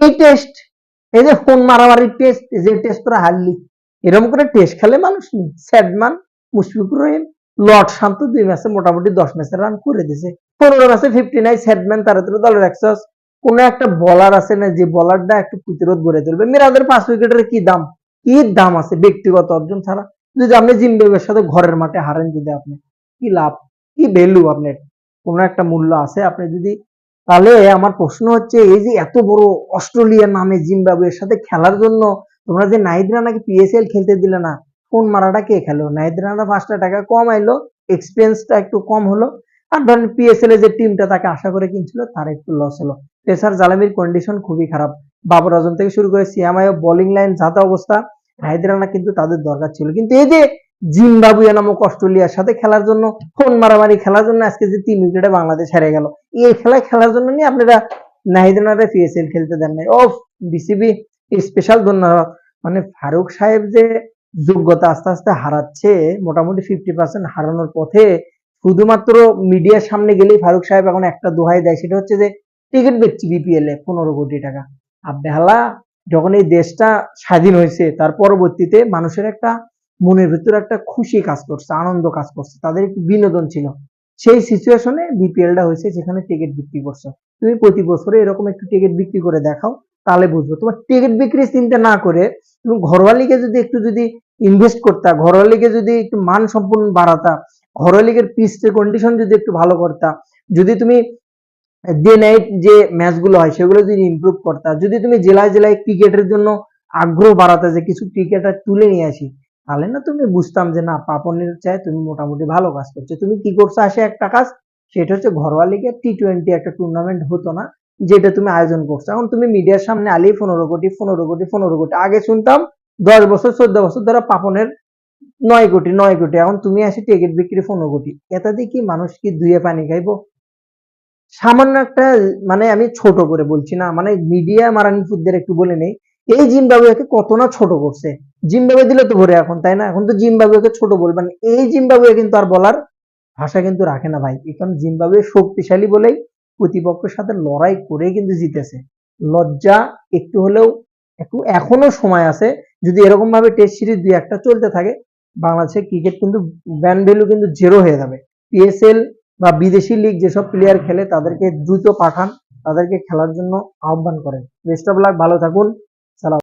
এই এই যে ফোন মারামারির টেস্ট যে তোরা হারলি এরকম করে টেস্ট খেলে মানুষ নি স্যাডমান মুশফিকুর রহিম, লর্ড শান্ত দুই ম্যাচে মোটামুটি দশ ম্যাচে রান করে দিছে। পনেরো ম্যাচে ফিফটি নাই স্যাডম্যান তারা তোরা দলে কোন একটা বলার আছে না, যে বলারটা একটু প্রতিরোধ গড়ে তুলবে। মিরাজের পাঁচ উইকেটের কি দাম? কি দাম আছে ব্যক্তিগত অর্জন ছাড়া? যদি আপনি জিম্বাবুয়ের সাথে ঘরের মাঠে হারেন যদি আপনি, কি লাভ? কি ভ্যালু আপনার? কোন একটা মূল্য আছে? আপনি যদি, তাহলে আমার প্রশ্ন হচ্ছে, এই যে এত বড় অস্ট্রেলিয়া নামে জিম্বাবুয়ের সাথে খেলার জন্য, তোমরা যে নাইদরা নাকি পিএসএল খেলতে দিলে না, কোন মারাটা কে খেলো? নাইদরানা পাঁচটা টাকা কম আইলো এক্সপেন্সটা একটু কম হলো? আর ধরেন পিএসএল এর যে টিমটা তাকে আশা করে কিনছিল, তার একটু লস হলো। পেসার জালামির কন্ডিশন খুবই খারাপ। বাবর আজম থেকে শুরু করে সিয়ামায় বোলিং লাইন যাতা অবস্থা হায়দ্রানা কিন্তু তাদের দরকার ছিল। কিন্তু এই যে জিম্বাবুয়ে নামক অস্ট্রেলিয়ার সাথে খেলার জন্য ফোন মারামারি খেলার জন্য আজকে যে তিন উইকেটে বাংলাদেশ হেরে গেল, এই খেলায় খেলার জন্য নিয়ে আপনারা নাহিদানারে পিএসএল খেলতে দেন নাই। ও বিসিবি স্পেশাল ধন্যবাদ। মানে ফারুক সাহেব যে যোগ্যতা আস্তে আস্তে হারাচ্ছে, মোটামুটি ফিফটি পার্সেন্ট হারানোর পথে শুধুমাত্র মিডিয়ার সামনে গেলেই ফারুক সাহেব এখন একটা দোহাই দেয়, সেটা হচ্ছে যে টিকিট বেচছি বিপিএল এ, পনেরো কোটি টাকা। আর বেহালা, যখন এই দেশটা স্বাধীন হয়েছে, তার পরবর্তীতে মানুষের একটা মনের ভিতরে একটা খুশি কাজ করছে, আনন্দ কাজ করছে, তাদের একটু বিনোদন ছিল। সেই সিচুয়েশনে বিপিএলটা হয়েছে যেখানে টিকিট বিক্রি করছ। তুমি প্রতি বছরে এরকম একটু টিকিট বিক্রি করে দেখাও, তাহলে বুঝব। তোমার টিকিট বিক্রি চিন্তা না করে, তুমি ঘরোয়া লিগে যদি একটু যদি ইনভেস্ট করতা, ঘরোয়া লিগে যদি একটু মান সম্পূর্ণ বাড়াতা ঘরোয়া লিগের পিচের কন্ডিশন যদি একটু ভালো করতা, যদি তুমি ডে নাইট যে ম্যাচগুলো হয় সেগুলো যদি ইমপ্রুভ করতা, যদি তুমি জেলায় জেলায় ক্রিকেটের জন্য আগ্রহ বাড়াতে যে কিছু ক্রিকেটার তুলে নিয়ে আসি, তাহলে না তুমি বুঝতাম যে না, পাপনের চাই তুমি মোটামুটি ভালো কাজ করছ। তুমি কি করছ, আসে একটা কাজ, সেটা হচ্ছে ঘরোয়া লিগে টি টোয়েন্টি একটা টুর্নামেন্ট হতো না, যেটা তুমি আয়োজন করছ। এখন তুমি মিডিয়ার সামনে আলি পনেরো কোটি পনেরো কোটি পনেরো কোটি। আগে শুনতাম দশ বছর, চোদ্দ বছর ধরে পাপনের নয় কোটি নয় কোটি। এখন তুমি আসে টিকিট বিক্রি পনেরো কোটি। এটা দিয়ে কি মানুষ কি দুয়ে পানি খাইবো? সামান্য একটা মানে আমি ছোট করে বলছি না মানে মিডিয়া মারানি ফুটদের একটু বলে নেই। এই জিম্বাবুয়েকে কত না ছোট করছে। জিম্বাবুয়ে দিলে তো ভরে এখন, তাই না? এখন তো জিম্বাবুয়েকে ছোট বলবেন এই জিম্বাবুয়ে কিন্তু আর বলার ভাষা কিন্তু রাখে না ভাই। কারণ জিম্বাবুয়ে শক্তিশালী বলেই প্রতিপক্ষের সাথে লড়াই করে কিন্তু জিতেছে। লজ্জা একটু হলেও একটু এখনও সময় আছে। যদি এরকম ভাবে টেস্ট সিরিজ দুই একটা চলতে থাকে বাংলাদেশের ক্রিকেট কিন্তু ব্র্যান্ড ভ্যালু কিন্তু জেরো হয়ে যাবে। পিএসএল বা বিদেশি লিগ যেসব প্লেয়ার খেলে তাদেরকে দ্রুত পাঠান, তাদেরকে খেলার জন্য আহ্বান করেন। বেস্ট অফ লাক ভালো থাকুন। সালাম।